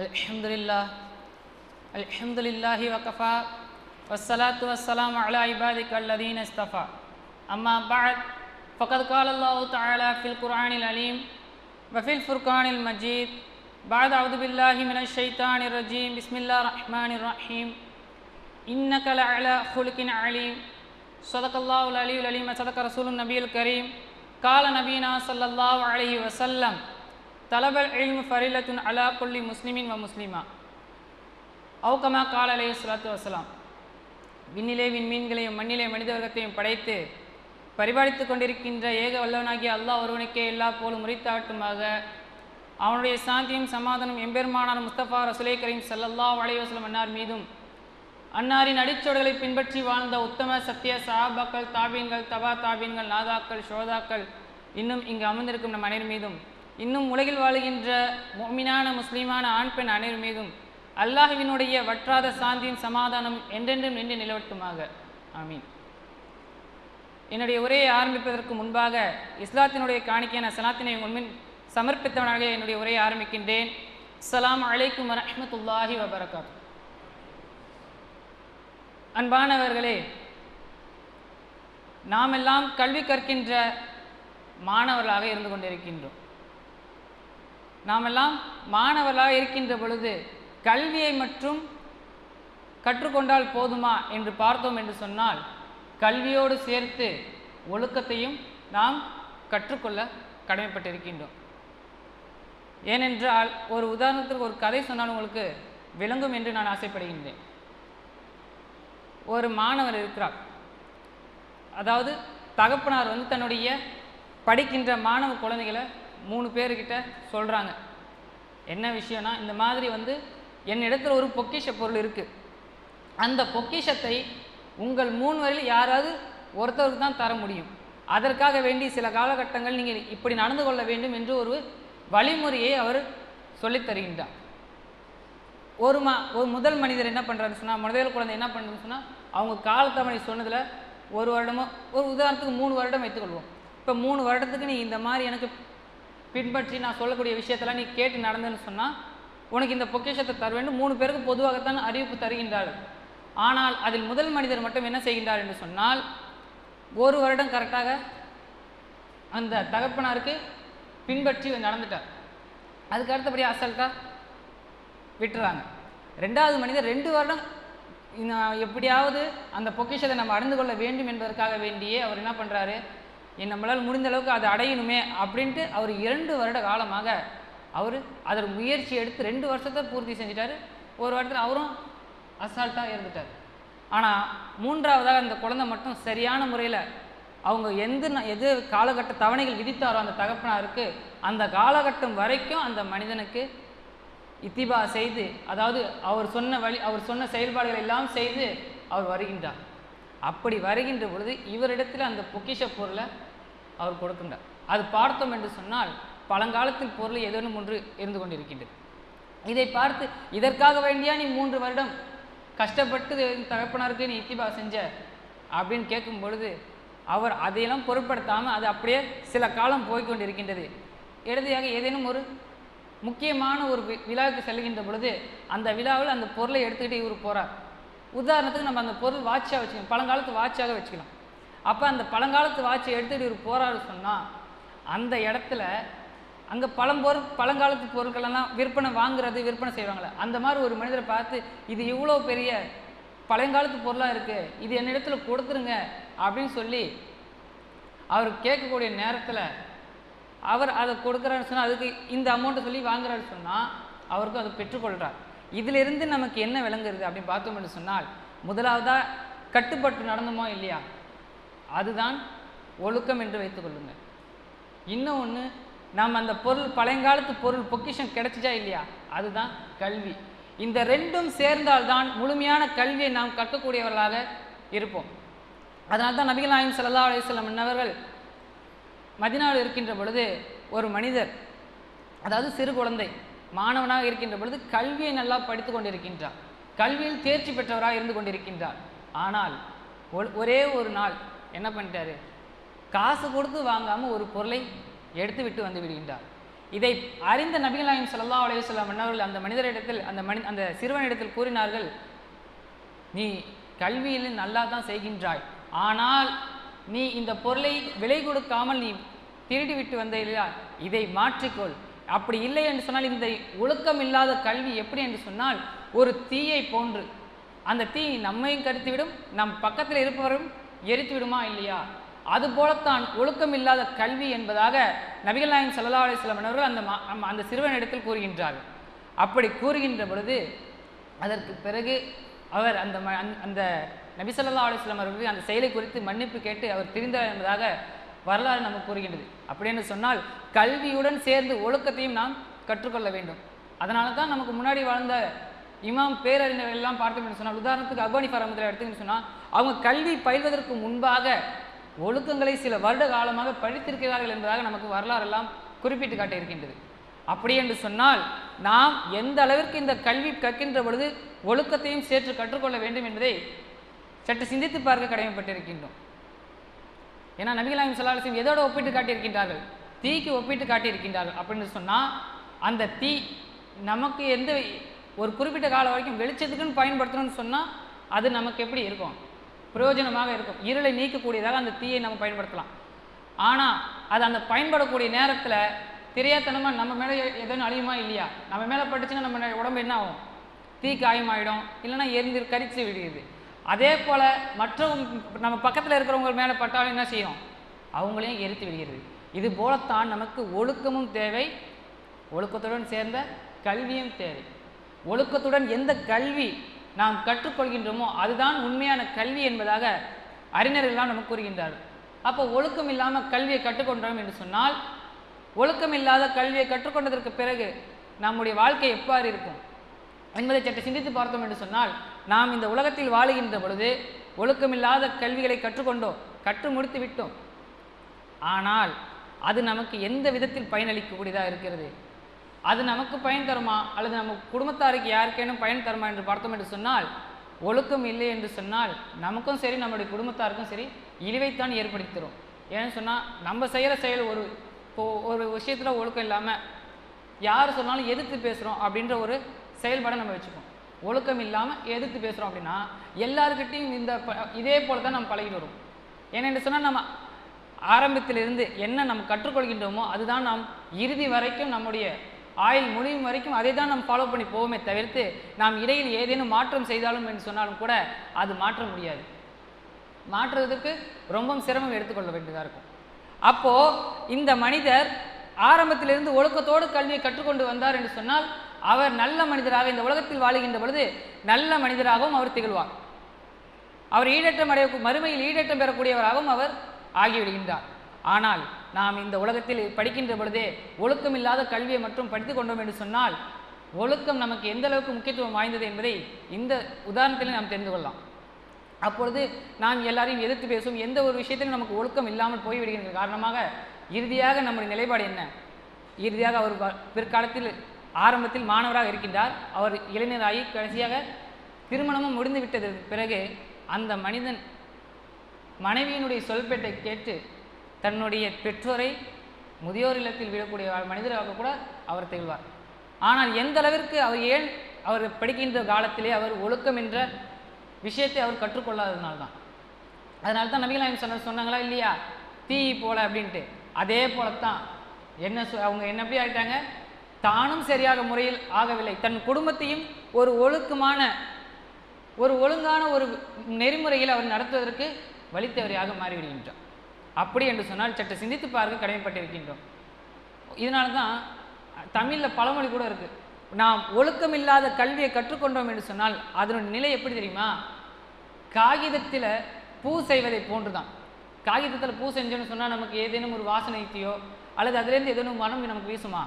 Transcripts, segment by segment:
الحمد لله الحمد لله وكفى. والصلاة والسلام على عبادك الذين اصطفى. أما بعد فقد قال الله تعالى في القرآن العليم وفي الفرقان المجيد بعد أعوذ بالله من الشيطان الرجيم. بسم الله الرحمن الرحيم. إنك لعلى خلق عليم. صدق الله العلي العليم صدق رسول النبي الكريم. قال نبينا صلى الله عليه وسلم தலபல் இல்மு ஃபரிலத்துன் அலா குல்லி முஸ்லிமின் வ முஸ்லீமா. அவுகமா கால அலே சலாத்து வசலாம் விண்ணிலே விண்மீன்களையும் மண்ணிலே மனித வர்க்கத்தையும் படைத்து பரிபாலித்து கொண்டிருக்கின்ற ஏக வல்லவனாகிய அல்லாஹ் ஒருவனுக்கே எல்லா போலும் முறித்தாட்டுமாக அவனுடைய சாந்தியும் சமாதானம் எம்பெருமானார் முஸ்தபா ரசுலே கரீம் சல்லல்லா அலைவாஸ்லம் அன்னார் மீதும் அன்னாரின் அடிச்சொடுகளை பின்பற்றி வாழ்ந்த உத்தம சத்திய சஹாபாக்கள் தாபீன்கள் தபா தாபீன்கள் நாதாக்கள் ஷோதாக்கள் இன்னும் இங்கு அமர்ந்திருக்கும் நம் அனைவர் மீதும். இன்னும் உலகில் வாழுகின்ற மொமினான முஸ்லீமான ஆண் பெண் அனைவர் மீதும் அல்லாஹுவினுடைய வற்றாத சாந்தியும் சமாதானம் என்றென்றும் நின்று நிலவட்டுமாக. ஆமீன். என்னுடைய உரையை ஆரம்பிப்பதற்கு முன்பாக இஸ்லாத்தினுடைய காணிக்கையான சலாத்தினை முன்மின் சமர்ப்பித்தவனாக என்னுடைய உரையை ஆரம்பிக்கின்றேன். சலாம் அலைக்கும் வரமத்துல்லாஹி வபரகாத் அன்பானவர்களே நாமெல்லாம் கல்வி கற்கின்ற மாணவர்களாக இருந்து கொண்டிருக்கின்றோம். நாமெல்லாம் மாணவர்களாக இருக்கின்ற பொழுது கல்வியை மட்டும் கற்றுக்கொண்டால் போதுமா என்று பார்த்தோம் என்று சொன்னால் கல்வியோடு சேர்த்து ஒழுக்கத்தையும் நாம் கற்றுக்கொள்ள கடமைப்பட்டிருக்கின்றோம். ஏனென்றால் ஒரு உதாரணத்துக்கு ஒரு கதை சொன்னால் உங்களுக்கு விளங்கும் என்று நான் ஆசைப்படுகின்றேன். ஒரு மாணவர் இருக்கிறார். அதாவது தகப்பனார் வந்து தன்னுடைய படிக்கின்ற மாணவ குழந்தைகளை மூணு பேர்கிட்ட சொல்கிறாங்க என்ன விஷயம்னா இந்த மாதிரி வந்து என்னிடத்தில் ஒரு பொக்கிஷ பொருள் இருக்குது அந்த பொக்கிஷத்தை உங்கள் மூணு வரையில் யாராவது ஒருத்தருக்கு தான் தர முடியும். அதற்காக வேண்டி சில காலகட்டங்கள் நீங்கள் இப்படி நடந்து கொள்ள வேண்டும் என்று ஒரு வழிமுறையை அவர் சொல்லித்தருகின்றார் ஒரு மா ஒரு முதல் மனிதர் என்ன பண்ணுறாருன்னு சொன்னால் முதல் குழந்தை என்ன பண்ணுறதுன்னு சொன்னால் அவங்க காலத்தவணை சொன்னதில் ஒரு வருடமோ ஒரு உதாரணத்துக்கு மூணு வருடம் வைத்துக்கொள்வோம் இப்போ மூணு வருடத்துக்கு நீ இந்த மாதிரி எனக்கு பின்பற்றி நான் சொல்லக்கூடிய விஷயத்தெல்லாம் நீ கேட்டு நடந்தேன்னு சொன்னால் உனக்கு இந்த பொக்கிஷத்தை தருவேன்னு மூணு பேருக்கு பொதுவாகத்தான் அறிவிப்பு தருகின்றார்கள் ஆனால் அதில் முதல் மனிதர் மட்டும் என்ன செய்கின்றார் என்று சொன்னால் ஒரு வருடம் கரெக்டாக அந்த தகப்பனாருக்கு பின்பற்றி நடந்துட்டார். அதுக்கு அடுத்தபடி அசல்ட்டாக விட்டுறாங்க. ரெண்டாவது மனிதர் ரெண்டு வருடம் எப்படியாவது அந்த பொக்கிஷத்தை நம்ம அடைந்து கொள்ள வேண்டும் என்பதற்காக வேண்டியே அவர் என்ன பண்ணுறாரு நம்மளால் முடிந்த அளவுக்கு அதை அடையணுமே அப்படின்ட்டு அவர் இரண்டு வருட காலமாக அவர் அதற்கு முயற்சி எடுத்து ரெண்டு வருஷத்தை பூர்த்தி செஞ்சிட்டாரு. ஒரு வருடத்தில் அவரும் அசால்ட்டாக இருந்துட்டார் ஆனால் மூன்றாவதாக அந்த குழந்தை மட்டும் சரியான முறையில் அவங்க எந்த ந- எது காலகட்ட தவணைகள் விதித்தாரோ அந்த தகப்பனாருக்கு அந்த காலகட்டம் வரைக்கும் அந்த மனிதனுக்கு இத்திபா செய்து அதாவது அவர் சொன்ன வழி அவர் சொன்ன செயல்பாடுகள் எல்லாம் செய்து அவர் வருகின்றார். அப்படி வருகின்ற பொழுது இவரிடத்தில் அந்த பொக்கிஷ பொருளை அவர் கொடுக்கின்றார் அது பார்த்தோம் என்று சொன்னால் பழங்காலத்தில் பொருள் ஏதேனும் ஒன்று இருந்து கொண்டிருக்கின்றது. இதை பார்த்து இதற்காக வேண்டியா நீ மூன்று வருடம் கஷ்டப்பட்டு என் தகப்பனாருக்கு நீ இத்திபா செஞ்ச? அப்படின்னு கேட்கும் பொழுது அவர் அதையெல்லாம் பொருட்படுத்தாமல் அது அப்படியே சில காலம் போய்கொண்டிருக்கின்றது இறுதியாக ஏதேனும் ஒரு முக்கியமான ஒரு வி- விழாவுக்கு செல்கின்ற பொழுது அந்த விழாவில் அந்த பொருளை எடுத்துக்கிட்டு இவர் போகிறார் உதாரணத்துக்கு நம்ம அந்த பொருள் வாட்சாக வச்சுக்கலாம் பழங்காலத்து வாட்சாக வச்சுக்கலாம். அப்போ அந்த பழங்காலத்து வாட்சை எடுத்துகிட்டு இவர் போகிறாரு சொன்னால் அந்த இடத்துல அங்கே பழம்பொரு பழங்காலத்து பொருட்களெல்லாம் விற்பனை வாங்குறது விற்பனை செய்வாங்களே அந்த மாதிரி ஒரு மனிதரை பார்த்து இது இவ்வளோ பெரிய பழங்காலத்து பொருளாக இருக்குது இது என்னிடத்துல கொடுத்துருங்க அப்படின்னு சொல்லி அவர் கேட்கக்கூடிய நேரத்தில் அவர் அதை கொடுக்குறாருன்னு சொன்னால் அதுக்கு இந்த அமௌண்ட்டை சொல்லி வாங்குறாரு சொன்னால் அவருக்கும் அதை பெற்றுக்கொள்கிறார் இதிலிருந்து நமக்கு என்ன விளங்குறது அப்படின்னு பார்த்தோம்னு சொன்னால் முதலாவதாக கட்டுப்பட்டு நடந்தோமோ இல்லையா? அதுதான் ஒழுக்கம் என்று வைத்துக்கொள்ளுங்கள் இன்னும் ஒன்று நாம் அந்த பொருள் பழையங்காலத்து பொருள் பொக்கிஷம் கிடைச்சிச்சா இல்லையா? அதுதான் கல்வி. இந்த ரெண்டும் சேர்ந்தால்தான் முழுமையான கல்வியை நாம் கற்கக்கூடியவர்களாக இருப்போம். அதனால தான் நபிகள் நாயம் சல்லா அலையம் என்னவர்கள் மதினாவில் இருக்கின்ற பொழுது ஒரு மனிதர் அதாவது சிறு குழந்தை மாணவனாக இருக்கின்ற பொழுது கல்வியை நல்லா படித்து கொண்டிருக்கின்றார் கல்வியில் தேர்ச்சி பெற்றவராக இருந்து கொண்டிருக்கின்றார் ஆனால் ஒ- ஒரே ஒரு நாள் என்ன பண்ணிட்டாரு? காசு கொடுத்து வாங்காமல் ஒரு பொருளை எடுத்து விட்டு வந்து விடுகின்றார். இதை அறிந்த நபிகளாயும் நாயகம் ஸல்லல்லாஹு மன்னர்கள் அந்த மனிதரிடத்தில் அந்த மனி அந்த சிறுவனிடத்தில் கூறினார்கள் நீ கல்வியில் நல்லா தான் செய்கின்றாய். ஆனால் நீ இந்த பொருளை விலை கொடுக்காமல் நீ திருடி விட்டு வந்த இல்லையா இதை மாற்றிக்கொள். அப்படி இல்லை என்று சொன்னால் இந்த ஒழுக்கம் இல்லாத கல்வி எப்படி என்று சொன்னால் ஒரு தீயை போன்று. அந்த தீ நம்மையும் கருத்திவிடும் நம் பக்கத்தில் இருப்பவரும் எரித்து விடுமா இல்லையா? அதுபோலத்தான் ஒழுக்கம் இல்லாத கல்வி என்பதாக நபிகள் நாயகம் ஸல்லல்லாஹு அலைஹி அவர்கள் அந்த சிறுவன் இடத்தில் அந்த சிறுவனிடத்தில் கூறுகின்றார்கள். அப்படி கூறுகின்ற பொழுது அதற்கு பிறகு அவர் அந்த ம- அந்த- அந்த நபி சொல்லா அலைஹி அவர்களுக்கு அந்த செயலை குறித்து மன்னிப்பு கேட்டு அவர் தெரிந்தார் என்பதாக வரலாறு நமக்கு கூறுகின்றது. அப்படின்னு சொன்னால் கல்வியுடன் சேர்ந்து ஒழுக்கத்தையும் நாம் கற்றுக்கொள்ள வேண்டும். அதனால தான் நமக்கு முன்னாடி வாழ்ந்த இமாம் பேரறிஞர்கள் எல்லாம் பார்த்தோம் என்று சொன்னால் உதாரணத்துக்கு அக்வானி பரமத்தில் எடுத்துன்னு சொன்னால் அவங்க கல்வி பயில்வதற்கு முன்பாக ஒழுக்கங்களை சில வருட காலமாக படித்திருக்கிறார்கள் என்பதாக நமக்கு வரலாறெல்லாம் குறிப்பிட்டு காட்டியிருக்கின்றது. அப்படி என்று சொன்னால் நாம் எந்த அளவிற்கு இந்த கல்வி கற்கின்ற பொழுது ஒழுக்கத்தையும் சேர்த்து கற்றுக்கொள்ள வேண்டும் என்பதை சற்று சிந்தித்து பார்க்க கடமைப்பட்டிருக்கின்றோம். ஏன்னா நபிகள் நாயகம் எதோடு எதோட ஒப்பிட்டு காட்டியிருக்கின்றார்கள்? தீக்கு ஒப்பிட்டு காட்டியிருக்கின்றார்கள். அப்படின்னு சொன்னால் அந்த தீ நமக்கு எந்த ஒரு குறிப்பிட்ட காலம் வரைக்கும் வெளிச்சத்துக்குன்னு பயன்படுத்தணும்னு சொன்னால் அது நமக்கு எப்படி இருக்கும்? பிரயோஜனமாக இருக்கும். இருளை நீக்கக்கூடியதாக அந்த தீயை நம்ம பயன்படுத்தலாம். ஆனால் அது அந்த பயன்படக்கூடிய நேரத்தில் தெரியாதனமாக நம்ம மேலே எதுவும் அழியுமா இல்லையா? நம்ம மேலே பட்டுச்சுன்னா நம்ம உடம்பு என்ன ஆகும்? தீ காயமாயிடும். இல்லைன்னா எரிந்து கரிச்சு விடுகிறது. அதே போல் மற்றவங்க நம்ம பக்கத்தில் இருக்கிறவங்க மேலே பட்டாலும் என்ன செய்யும்? அவங்களையும் எரித்து விடுகிறது. இது போலத்தான் நமக்கு ஒழுக்கமும் தேவை. ஒழுக்கத்துடன் சேர்ந்த கல்வியும் தேவை. ஒழுக்கத்துடன் எந்த கல்வி நாம் கற்றுக்கொள்கின்றோமோ அதுதான் உண்மையான கல்வி என்பதாக அறிஞர்கள்லாம் நமக்கு கூறுகின்றார்கள். அப்போ ஒழுக்கம் இல்லாமல் கல்வியை கற்றுக்கொண்டோம் என்று சொன்னால் ஒழுக்கம் இல்லாத கல்வியை கற்றுக்கொண்டதற்கு பிறகு நம்முடைய வாழ்க்கை எவ்வாறு இருக்கும்? என்பதை சற்று சிந்தித்து பார்த்தோம் என்று சொன்னால் நாம் இந்த உலகத்தில் வாழுகின்ற பொழுது ஒழுக்கமில்லாத கல்விகளை கற்றுக்கொண்டோம் கற்று முடித்து விட்டோம். ஆனால் அது நமக்கு எந்த விதத்தில் பயனளிக்கக்கூடியதாக இருக்கிறது? அது நமக்கு பயன் தருமா? அல்லது நம்ம குடும்பத்தாருக்கு யாருக்கேனும் பயன் தருமா என்று பார்த்தோம் என்று சொன்னால் ஒழுக்கம் இல்லை என்று சொன்னால் நமக்கும் சரி நம்முடைய குடும்பத்தாருக்கும் சரி இழிவைத்தான் ஏற்படுத்தி தரும் ஏன்னு சொன்னால் நம்ம செய்கிற செயல் ஒரு இப்போ ஒரு விஷயத்தில் ஒழுக்கம் இல்லாமல் யார் சொன்னாலும் எதிர்த்து பேசுகிறோம் அப்படின்ற ஒரு செயல்பாடை நம்ம வச்சுக்கோம் ஒழுக்கம் இல்லாமல் எதிர்த்து பேசுகிறோம் அப்படின்னா எல்லாருக்கிட்டையும் இந்த இதே போல் தான் நம்ம பழகிட்டு வரும். ஏன்னு சொன்னால் நம்ம ஆரம்பத்திலிருந்து என்ன நம்ம கற்றுக்கொள்கின்றோமோ அதுதான் நாம் இறுதி வரைக்கும் நம்முடைய ஆயுள் முடியும் வரைக்கும் அதை தான் நம்ம ஃபாலோ பண்ணி போவோமே தவிர்த்து நாம் இடையில் ஏதேனும் மாற்றம் செய்தாலும் என்று சொன்னாலும் கூட அது மாற்ற முடியாது. மாற்றுவதற்கு ரொம்ப சிரமம் எடுத்துக்கொள்ள வேண்டியதாக இருக்கும். அப்போது இந்த மனிதர் ஆரம்பத்திலிருந்து ஒழுக்கத்தோடு கல்வியை கற்றுக்கொண்டு வந்தார் என்று சொன்னால் அவர் நல்ல மனிதராக இந்த உலகத்தில் வாழுகின்ற பொழுது நல்ல மனிதராகவும் அவர் திகழ்வார். அவர் ஈடேற்றம் அடைய மறுமையில் ஈடேற்றம் பெறக்கூடியவராகவும் அவர் ஆகிவிடுகின்றார். ஆனால் நாம் இந்த உலகத்தில் படிக்கின்ற பொழுதே ஒழுக்கம் இல்லாத கல்வியை மட்டும் படித்து கொண்டோம் என்று சொன்னால் ஒழுக்கம் நமக்கு எந்த அளவுக்கு முக்கியத்துவம் வாய்ந்தது என்பதை இந்த உதாரணத்திலே நாம் தெரிந்து கொள்ளலாம். அப்பொழுது நாம் எல்லாரையும் எதிர்த்து பேசும் எந்த ஒரு விஷயத்திலும் நமக்கு ஒழுக்கம் இல்லாமல் போய்விடுகின்ற காரணமாக இறுதியாக நம்முடைய நிலைப்பாடு என்ன? இறுதியாக அவர் பிற்காலத்தில் ஆரம்பத்தில் மாணவராக இருக்கின்றார். அவர் இளைஞராகி கடைசியாக திருமணமும் முடிந்து விட்டதற்கு பிறகு அந்த மனிதன் மனைவியினுடைய சொல்பேட்டை கேட்டு தன்னுடைய பெற்றோரை முதியோர் இல்லத்தில் விடக்கூடிய மனிதராக கூட அவர் திகழ்வார். ஆனால் எந்த அளவிற்கு அவர் ஏன் அவர் படிக்கின்ற காலத்திலே அவர் ஒழுக்கம் என்ற விஷயத்தை அவர் கற்றுக்கொள்ளாததுனால தான். அதனால தான் நபிகள் சொன்ன சொன்னாங்களா இல்லையா? தீ போல அப்படின்ட்டு. அதே போலத்தான். என்ன சொ- அவங்க என்ன எப்படி ஆகிட்டாங்க தானும் சரியாக முறையில் ஆகவில்லை. தன் குடும்பத்தையும் ஒரு ஒழுக்கமான ஒரு ஒழுங்கான ஒரு நெறிமுறையில் அவர் நடத்துவதற்கு வழித்தவரையாக மாறிவிடுகின்றார் அப்படி என்று சொன்னால் சற்று சிந்தித்து பார்க்க கடமைப்பட்டிருக்கின்றோம் இதனால தான் தமிழில் பழமொழி கூட இருக்குது நாம் ஒழுக்கமில்லாத கல்வியை கற்றுக்கொண்டோம் என்று சொன்னால் அதனுடைய நிலை எப்படி தெரியுமா? காகிதத்தில் பூ செய்வதை போன்று தான் காகிதத்தில் பூ செஞ்சோன்னு சொன்னால் நமக்கு ஏதேனும் ஒரு வாசனைத்தையோ அல்லது அதுலேருந்து ஏதேனும் மனம் நமக்கு வீசுமா?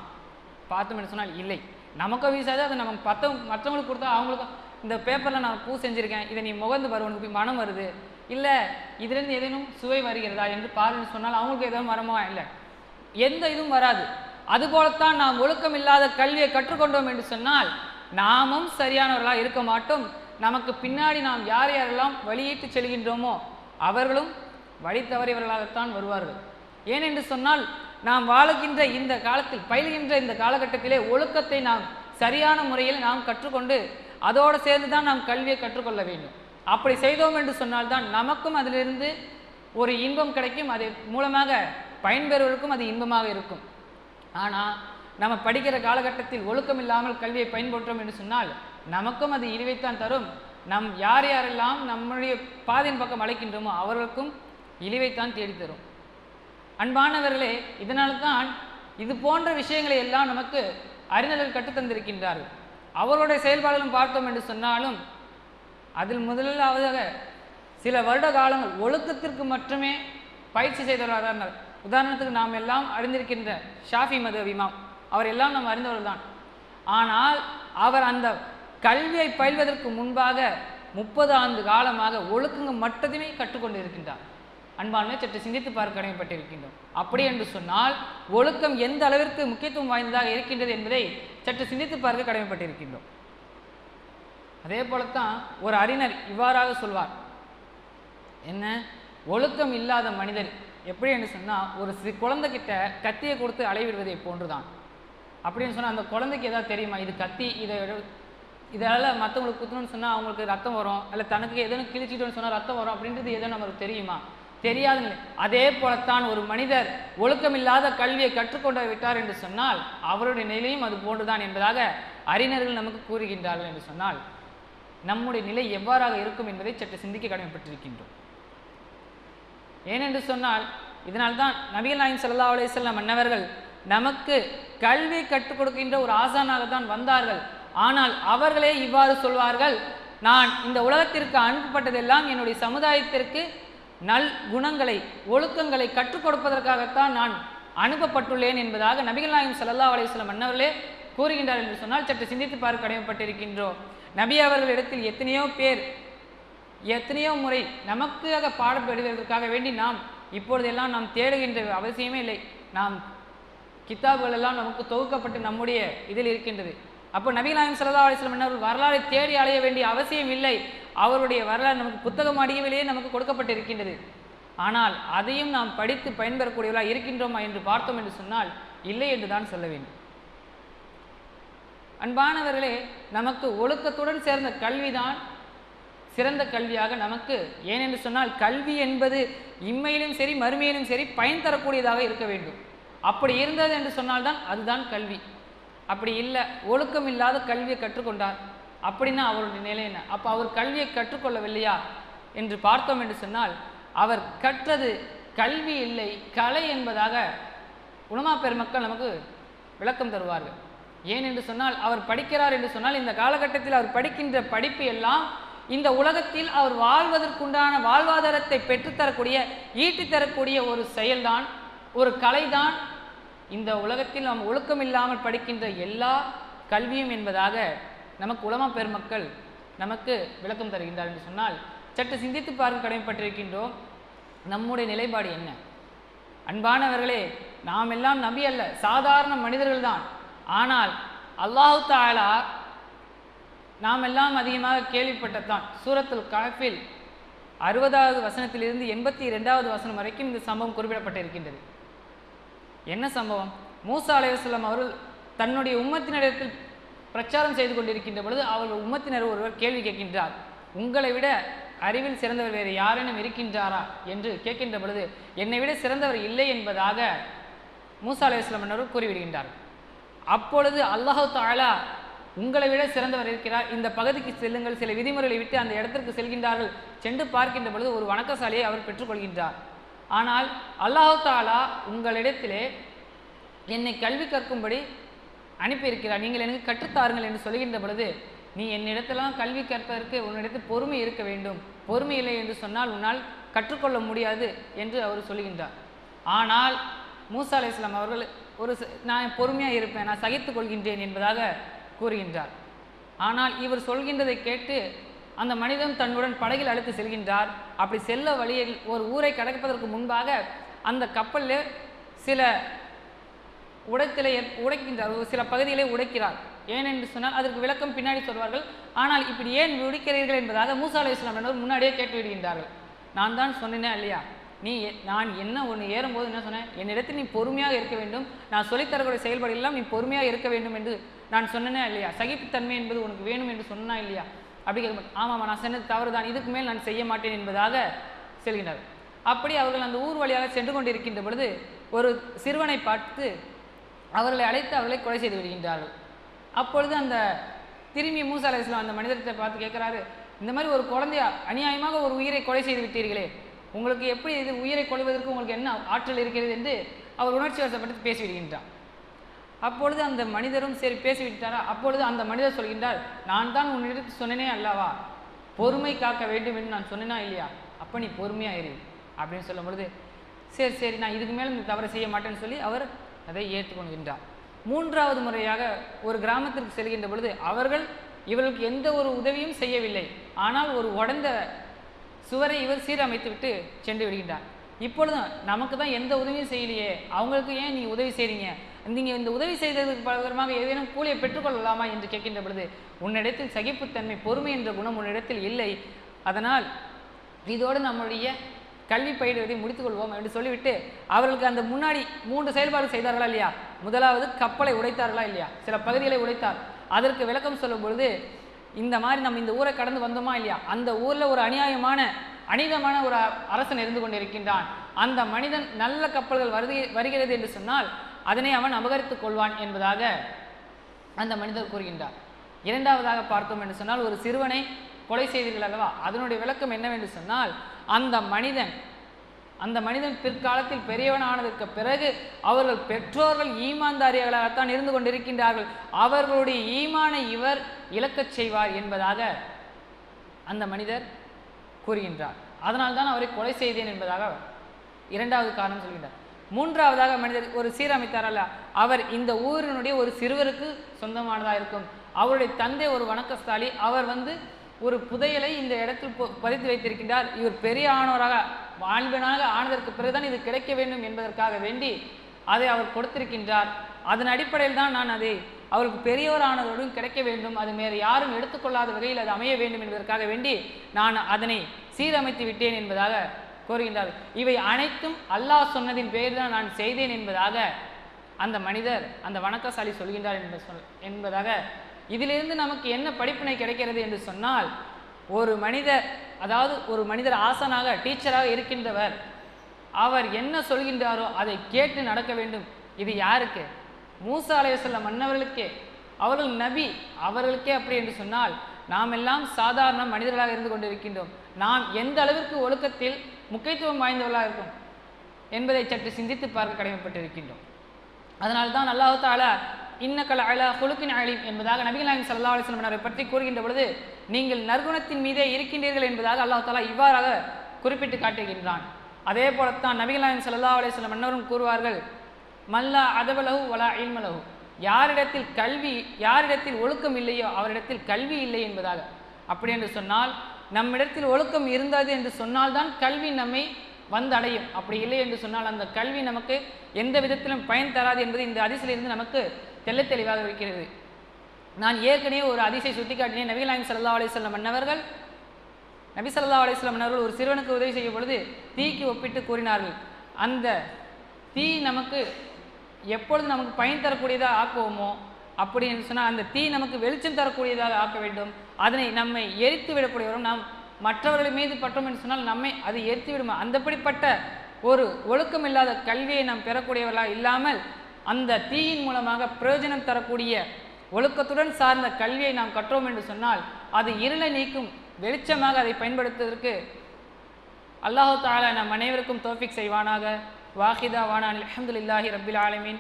பார்த்தோம் என்று சொன்னால் இல்லை. நமக்கும் வீசாது அதை நம்ம பத்த மற்றவங்களுக்கு கொடுத்தா அவங்களுக்கும் இந்த பேப்பரில் நான் பூ செஞ்சுருக்கேன் இதை நீ முகந்து வருவனுக்கு போய் மனம் வருது. இல்லை இதுலேருந்து ஏதேனும் சுவை வருகிறதா என்று பாருன்னு சொன்னால் அவங்களுக்கு எதுவும் வரமா? இல்லை. எந்த இதுவும் வராது. அதுபோலத்தான் நாம் ஒழுக்கம் இல்லாத கல்வியை கற்றுக்கொண்டோம் என்று சொன்னால் நாமும் சரியானவர்களாக இருக்க மாட்டோம். நமக்கு பின்னாடி நாம் யார் யாரெல்லாம் வழியிட்டு செல்கின்றோமோ அவர்களும் வழி தவறியவர்களாகத்தான் வருவார்கள். ஏனென்று சொன்னால் நாம் வாழுகின்ற இந்த காலத்தில் பயில்கின்ற இந்த காலகட்டத்திலே ஒழுக்கத்தை நாம் சரியான முறையில் நாம் கற்றுக்கொண்டு அதோடு சேர்ந்து தான் நாம் கல்வியை கற்றுக்கொள்ள வேண்டும். அப்படி செய்தோம் என்று சொன்னால்தான் நமக்கும் அதிலிருந்து ஒரு இன்பம் கிடைக்கும். அது மூலமாக பயன்பெறுவதற்கும் அது இன்பமாக இருக்கும். ஆனால் நம்ம படிக்கிற காலகட்டத்தில் ஒழுக்கம் இல்லாமல் கல்வியை பயன்படுத்தோம் என்று சொன்னால் நமக்கும் அது இழிவைத்தான் தரும். நம் யார் யாரெல்லாம் நம்முடைய பாதையின் பக்கம் அழைக்கின்றோமோ அவர்களுக்கும் இழிவைத்தான் தேடித்தரும். அன்பானவர்களே இதனால் தான் இது போன்ற விஷயங்களை எல்லாம் நமக்கு அறிஞர்கள் கற்றுத்தந்திருக்கின்றார்கள். அவருடைய செயல்பாடுகளும் பார்த்தோம் என்று சொன்னாலும் அதில் முதலாவதாக சில வருட காலங்கள் ஒழுக்கத்திற்கு மட்டுமே பயிற்சி செய்தவராக இருந்தார். உதாரணத்துக்கு நாம் எல்லாம் அறிந்திருக்கின்ற ஷாஃபி மதவ் இமாம். அவர் எல்லாம் நாம் அறிந்தவர்கள் தான். ஆனால் அவர் அந்த கல்வியை பயில்வதற்கு முன்பாக முப்பது ஆண்டு காலமாக ஒழுக்கங்கள் மட்டுமே கற்றுக்கொண்டு இருக்கின்றார் அன்பான சற்று சிந்தித்து பார்க்க கடமைப்பட்டிருக்கின்றோம். அப்படி என்று சொன்னால் ஒழுக்கம் எந்த அளவிற்கு முக்கியத்துவம் வாய்ந்ததாக இருக்கின்றது என்பதை சற்று சிந்தித்து பார்க்க கடமைப்பட்டிருக்கின்றோம். அதே போலத்தான் ஒரு அறிஞர் இவ்வாறாக சொல்வார். என்ன? ஒழுக்கம் இல்லாத மனிதர். எப்படி என்று சொன்னால் ஒரு சிறு குழந்தைகிட்ட கத்தியை கொடுத்து அலைவிடுவதை போன்றுதான். அப்படின்னு சொன்னால் அந்த குழந்தைக்கு எதாவது தெரியுமா? இது கத்தி இதை எடு- இதால் மற்றவங்களுக்கு குத்தணும்னு சொன்னால் அவங்களுக்கு ரத்தம் வரும். இல்லை தனக்கு எதுன்னு கிழிச்சிட்டோன்னு சொன்னால் ரத்தம் வரும். அப்படின்றது எதுவும் நமக்கு தெரியுமா? தெரியாதுன்னு அதே போலத்தான் ஒரு மனிதர் ஒழுக்கமில்லாத கல்வியை கற்றுக்கொண்டு விட்டார் என்று சொன்னால் அவருடைய நிலையும் அது போன்றுதான் என்பதாக அறிஞர்கள் நமக்கு கூறுகின்றார்கள் என்று சொன்னால் நம்முடைய நிலை எவ்வாறாக இருக்கும் என்பதை சற்று சிந்திக்க கடமைப்பட்டிருக்கின்றோம். ஏனென்று சொன்னால் இதனால்தான் நபிகள் நாயின் ஸல்லல்லாஹு அலைஹி மன்னவர்கள் நமக்கு கல்வி கற்றுக் கொடுக்கின்ற ஒரு ஆசானாக தான் வந்தார்கள். ஆனால் அவர்களே இவ்வாறு சொல்வார்கள் நான் இந்த உலகத்திற்கு அனுப்பப்பட்டதெல்லாம் என்னுடைய சமுதாயத்திற்கு நல் குணங்களை ஒழுக்கங்களை கற்றுக் கொடுப்பதற்காகத்தான் நான் அனுப்பப்பட்டுள்ளேன் என்பதாக நபிகள் நாயகம் ஸல்லல்லாஹு அலையம் மன்னவர்களே கூறுகின்றார் என்று சொன்னால் சற்று சிந்தித்து பார்க்க கடமைப்பட்டிருக்கின்றோம். நபி அவர்களிடத்தில் எத்தனையோ பேர் எத்தனையோ முறை நமக்காக பாடப்படுவதற்காக வேண்டி நாம் இப்பொழுதெல்லாம் நாம் தேடுகின்ற அவசியமே இல்லை. நாம் கித்தாபுகள் எல்லாம் நமக்கு தொகுக்கப்பட்டு நம்முடைய இதில் இருக்கின்றது. அப்போ நபிகளாயம் சல்லா அலிஸ்லம் என்ன வரலாறை தேடி அலைய வேண்டிய அவசியம் இல்லை. அவருடைய வரலாறு நமக்கு புத்தகம் அடியவிலேயே நமக்கு கொடுக்கப்பட்டிருக்கின்றது. ஆனால் அதையும் நாம் படித்து பயன்பெறக்கூடியவர்களாக இருக்கின்றோமா என்று பார்த்தோம் என்று சொன்னால் இல்லை என்று தான் சொல்ல வேண்டும். அன்பானவர்களே நமக்கு ஒழுக்கத்துடன் சேர்ந்த கல்விதான் சிறந்த கல்வியாக நமக்கு ஏனென்று சொன்னால் கல்வி என்பது இம்மையிலும் சரி மறுமையிலும் சரி பயன் தரக்கூடியதாக இருக்க வேண்டும். அப்படி இருந்தது என்று சொன்னால்தான் அதுதான் கல்வி. அப்படி இல்லை ஒழுக்கம் இல்லாத கல்வியை கற்றுக்கொண்டார். அப்படின்னா அவருடைய நிலை என்ன? அப்போ அவர் கல்வியை கற்றுக்கொள்ளவில்லையா என்று பார்த்தோம் என்று சொன்னால் அவர் கற்றது கல்வி இல்லை கலை என்பதாக உணமா பெருமக்கள் நமக்கு விளக்கம் தருவார்கள். ஏன் என்று சொன்னால் அவர் படிக்கிறார் என்று சொன்னால் இந்த காலகட்டத்தில் அவர் படிக்கின்ற படிப்பு எல்லாம் இந்த உலகத்தில் அவர் வாழ்வதற்குண்டான வாழ்வாதாரத்தை பெற்றுத்தரக்கூடிய ஈட்டித்தரக்கூடிய ஒரு செயல்தான் ஒரு கலைதான். இந்த உலகத்தில் நாம் ஒழுக்கம் இல்லாமல் படிக்கின்ற எல்லா கல்வியும் என்பதாக நமக்கு உலமா பெருமக்கள் நமக்கு விளக்கம் தருகின்றார் என்று சொன்னால் சற்று சிந்தித்து பார்க்க கடமைப்பட்டிருக்கின்றோம். நம்முடைய நிலைப்பாடு என்ன? அன்பானவர்களே நாம் எல்லாம் நபி அல்ல சாதாரண மனிதர்கள்தான். ஆனால் அல்லாஹு தாலா நாம் எல்லாம் அதிகமாக கேள்விப்பட்டதான் சூரத்துல் காஃபில் அறுபதாவது வசனத்திலிருந்து எண்பத்தி இரண்டாவது வசனம் வரைக்கும் இந்த சம்பவம் குறிப்பிடப்பட்டிருக்கின்றது. என்ன சம்பவம்? மூசா அலைவாஸ்லாம் அவர்கள் தன்னுடைய உம்மத்தினரிடத்தில் பிரச்சாரம் செய்து கொண்டிருக்கின்ற பொழுது அவர்கள் உம்மத்தினர் ஒருவர் கேள்வி கேட்கின்றார். உங்களை விட அறிவில் சிறந்தவர் வேறு யாரேனும் இருக்கின்றாரா? என்று கேட்கின்ற பொழுது என்னை விட சிறந்தவர் இல்லை என்பதாக மூசா அலைவாஸ்லாம் அவர்கள் கூறிவிடுகின்றார் அப்பொழுது அல்லாஹு தாலா உங்களை விட சிறந்தவர் இருக்கிறார். இந்த பகுதிக்கு செல்லுங்கள். சில விதிமுறைகளை விட்டு அந்த இடத்திற்கு செல்கின்றார்கள். சென்று பார்க்கின்ற பொழுது ஒரு வணக்கசாலையை அவர் பெற்றுக்கொள்கின்றார். ஆனால் அல்லாஹு தாலா உங்களிடத்திலே என்னை கல்வி கற்கும்படி அனுப்பியிருக்கிறார். நீங்கள் எனக்கு கற்றுத்தாருங்கள் என்று சொல்கின்ற பொழுது நீ என்னிடத்திலாம் கல்வி கற்பதற்கு உன்னிடத்தில் பொறுமை இருக்க வேண்டும். பொறுமை இல்லை என்று சொன்னால் உன்னால் கற்றுக்கொள்ள முடியாது என்று அவர் சொல்கின்றார். ஆனால் மூசா அலி இஸ்லாம் அவர்கள் ஒரு ச- நான் பொறுமையாக இருப்பேன் நான் சகித்து கொள்கின்றேன் என்பதாக கூறுகின்றார். ஆனால் இவர் சொல்கின்றதை கேட்டு அந்த மனிதன் தன்னுடன் படகில் அழைத்து செல்கின்றார். அப்படி செல்ல வழியில் ஒரு ஊரை கடப்பதற்கு முன்பாக அந்த கப்பலில் சில உடைத்தலை உடைக்கின்றார் ஒரு சில பகுதிகளை உடைக்கிறார். ஏனென்று சொன்னால் அதற்கு விளக்கம் பின்னாடி சொல்வார்கள் ஆனால் இப்படி ஏன் உடைக்கிறீர்கள்? என்பதாக மூசா அலை இஸ்லாம் என்பவர் முன்னாடியே கேட்டு விடுகின்றார்கள் நான் தான் சொன்னேனே இல்லையா? நீ எ- நான் என்ன ஒன்று ஏறும்போது என்ன சொன்னேன்? என்னிடத்தில் நீ பொறுமையாக இருக்க வேண்டும். நான் சொல்லித்தரக்கூடிய செயல்பாடுகள்லாம் நீ பொறுமையாக இருக்க வேண்டும் என்று நான் சொன்னேனே இல்லையா? சகிப்புத்தன்மை என்பது உனக்கு வேணும் என்று சொன்னா இல்லையா? அப்படி கேட்க ஆமாம் நான் சொன்னது தவறு தான் இதுக்கு மேல் நான் செய்ய மாட்டேன் என்பதாக செல்கின்றார் அப்படி அவர்கள் அந்த ஊர் வழியாக சென்று கொண்டிருக்கின்ற பொழுது ஒரு சிறுவனை பார்த்து அவர்களை அழைத்து அவர்களை கொலை செய்து விடுகின்றார்கள். அப்பொழுது அந்த திரும்பி மூசா அந்த மனிதர்கிட்ட பார்த்து கேட்குறாரு இந்த மாதிரி ஒரு குழந்தையா அநியாயமாக ஒரு உயிரை கொலை செய்து விட்டீர்களே. உங்களுக்கு எப்படி இது உயிரை கொள்வதற்கு உங்களுக்கு என்ன ஆற்றல் இருக்கிறது என்று அவர் உணர்ச்சி வசப்பட்டு பேசிவிடுகின்றார். அப்பொழுது அந்த மனிதரும் சரி பேசிவிட்டாரா? அப்பொழுது அந்த மனிதர் சொல்கின்றார் நான் தான் உன்னிடத்து சொன்னேனே அல்லவா? பொறுமை காக்க வேண்டும் என்று நான் சொன்னேனா இல்லையா? அப்போ நீ பொறுமையாக இரு. அப்படின்னு சொல்லும் பொழுது சரி சரி நான் இதுக்கு மேலே இந்த தவறை செய்ய மாட்டேன்னு சொல்லி அவர் அதை ஏற்றுக்கொள்கின்றார். மூன்றாவது முறையாக ஒரு கிராமத்திற்கு செல்கின்ற பொழுது அவர்கள் இவர்களுக்கு எந்த ஒரு உதவியும் செய்யவில்லை. ஆனால் ஒரு உடந்த சுவரை இவர் சீரமைத்து விட்டு சென்று விடுகின்றார். இப்பொழுதும் நமக்கு தான் எந்த உதவியும் செய்யலையே. அவங்களுக்கு ஏன் நீ உதவி செய்கிறீங்க நீங்கள் இந்த உதவி செய்ததற்கு பகரமாக ஏதேனும் கூலியை பெற்றுக்கொள்ளலாமா என்று கேட்கின்ற பொழுது உன்னிடத்தில் சகிப்புத்தன்மை பொறுமை என்ற குணம் உன்னிடத்தில் இல்லை. அதனால் இதோடு நம்முடைய கல்வி பயிடுவதை முடித்துக்கொள்வோம் என்று சொல்லிவிட்டு அவர்களுக்கு அந்த முன்னாடி மூன்று செயல்பாடு செய்தார்களா இல்லையா? முதலாவது கப்பலை உடைத்தார்களா இல்லையா? சில பகுதிகளை உடைத்தார். அதற்கு விளக்கம் சொல்லும் பொழுது இந்த மாதிரி நம்ம இந்த ஊரை கடந்து வந்தோமா இல்லையா? அந்த ஊரில் ஒரு அநியாயமான அநீதமான ஒரு அ- அரசன் இருந்து கொண்டிருக்கின்றான். அந்த மனிதன் நல்ல கப்பல்கள் வருது வருகிறது என்று சொன்னால் அதனை அவன் அபகரித்துக் கொள்வான் என்பதாக அந்த மனிதர் கூறுகின்றார். இரண்டாவதாக பார்த்தோம் என்று சொன்னால் ஒரு சிறுவனை கொலை செய்தீர்கள் அல்லவா? அதனுடைய விளக்கம் என்னவென்று சொன்னால் அந்த மனிதன் அந்த மனிதன் பிற்காலத்தில் பெரியவனானதற்கு பிறகு அவர்கள் பெற்றோர்கள் ஈமான்தாரிகளாகத்தான் இருந்து கொண்டிருக்கின்றார்கள். அவர்களுடைய ஈமானை இவர் இழக்கச் செய்வார் என்பதாக அந்த மனிதர் கூறுகின்றார். அதனால் தான் அவரை கொலை செய்தேன் என்பதாக இரண்டாவது காரணம் சொல்கின்றார். மூன்றாவதாக மனிதர் ஒரு சீரமைத்தார் அல்ல அவர் இந்த ஊரினுடைய ஒரு சிறுவருக்கு சொந்தமானதாக இருக்கும். அவருடைய தந்தை ஒரு வணக்கஸ்தாலி. அவர் வந்து ஒரு புதையலை இந்த இடத்தில் பதித்து வைத்திருக்கின்றார். இவர் பெரிய ஆணவராக வாலிபனாக ஆனதற்கு பிறகுதான் இது கிடைக்க வேண்டும் என்பதற்காக வேண்டி அதை அவர் கொடுத்திருக்கின்றார். அதன் அடிப்படையில் தான் நான் அதை அவருக்கு பெரியவர் கிடைக்க வேண்டும். அது வேறு யாரும் எடுத்துக்கொள்ளாத வகையில் அது அமைய வேண்டும் என்பதற்காக வேண்டி நான் அதனை சீரமைத்து விட்டேன் என்பதாக கூறுகின்றார். இவை அனைத்தும் அல்லாஹ் சொன்னதின் பேரில் தான் நான் செய்தேன் என்பதாக அந்த மனிதர் அந்த வணக்கசாலி சொல்கின்றார் என்ப சொல் என்பதாக இதிலிருந்து நமக்கு என்ன படிப்பினை கிடைக்கிறது என்று சொன்னால் ஒரு மனிதர் அதாவது ஒரு மனிதர் ஆசனாக டீச்சராக இருக்கின்றவர் அவர் என்ன சொல்கின்றாரோ அதை கேட்டு நடக்க வேண்டும். இது யாருக்கு? மூசா சொல்ல மன்னவர்களுக்கே. அவர்கள் நபி அவர்களுக்கே அப்படி என்று சொன்னால் நாம் எல்லாம் சாதாரண மனிதர்களாக இருந்து கொண்டிருக்கின்றோம். நாம் எந்த அளவிற்கு ஒழுக்கத்தில் முக்கியத்துவம் வாய்ந்தவர்களாக இருக்கும் என்பதை சற்று சிந்தித்து பார்க்க கடமைப்பட்டிருக்கின்றோம். அதனால் தான் இன்னக்கல் அலா குழுக்கின் அழிம் என்பதாக நபிகள் நாயகம் சல்லா அலிஸ்லம் அவரை பற்றி கூறுகின்ற பொழுது நீங்கள் நற்குணத்தின் மீதே இருக்கின்றீர்கள் என்பதாக அல்லாஹ் தாலா இவ்வாறாக குறிப்பிட்டு காட்டுகின்றான். அதே போலத்தான் நபிகள் நாயகம் சல்லா அலிஸ்லம் அன்னவரும் கூறுவார்கள் மல்லா அதவலகு வலா இல்மலகு யாரிடத்தில் கல்வி யாரிடத்தில் ஒழுக்கம் இல்லையோ அவரிடத்தில் கல்வி இல்லை என்பதாக. அப்படி என்று சொன்னால் நம்மிடத்தில் ஒழுக்கம் இருந்தது என்று சொன்னால்தான் கல்வி நம்மை வந்தடையும். அப்படி இல்லை என்று சொன்னால் அந்த கல்வி நமக்கு எந்த விதத்திலும் பயன் தராது என்பது இந்த அதிசிலிருந்து நமக்கு தெல்ல தெளிவாக இருக்கிறது. நான் ஏற்கனவே ஒரு அதிசை சுட்டிக்காட்டினேன். நபிகள் நாயகம் சல்லா அலிஸ்லாம் மன்னவர்கள் நபி சல்லா அலைஹி வஸல்லம் ஒரு சிறுவனுக்கு உதவி செய்யும் பொழுது தீக்கு ஒப்பிட்டு கூறினார்கள். அந்த தீ நமக்கு எப்பொழுது நமக்கு பயன் தரக்கூடியதாக ஆக்குவோமோ அப்படி என்று சொன்னால் அந்த தீ நமக்கு வெளிச்சம் தரக்கூடியதாக ஆக்க வேண்டும். அதனை நம்மை எரித்து விடக்கூடியவரும் நாம் மற்றவர்கள் மீது பட்டோம் என்று சொன்னால் நம்மை அது எரித்து விடுமா? அந்தப்படிப்பட்ட ஒரு ஒழுக்கம் இல்லாத கல்வியை நாம் பெறக்கூடியவர்களாக இல்லாமல் அந்த தீயின் மூலமாக பிரயோஜனம் தரக்கூடிய ஒழுக்கத்துடன் சார்ந்த கல்வியை நாம் கற்றோம் என்று சொன்னால் அது இருளை நீக்கும் வெளிச்சமாக அதை பயன்படுத்துவதற்கு அல்லாஹு தாலா நம் அனைவருக்கும் தோஃபிக் செய்வானாக. வாஹிதா வானான் அலமதுல்லாஹி ரபில் ஆலமீன்.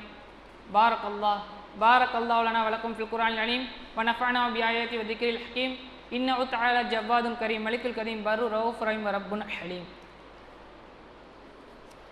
பாரக் அல்லாஹ் பாரக் அல்லாவுலனா வழக்கம் வலக்கும் ஃபில் அலீம். வனஃபானா பியாயத்தி வதிக்கிரில் ஹக்கீம். இன்னவு தாலா ஜவ்வாதும் கரீம் மலிக்குல் கரீம் பரு ரவுஃப் ரஹீம் ரப்புன் ஹலீம்.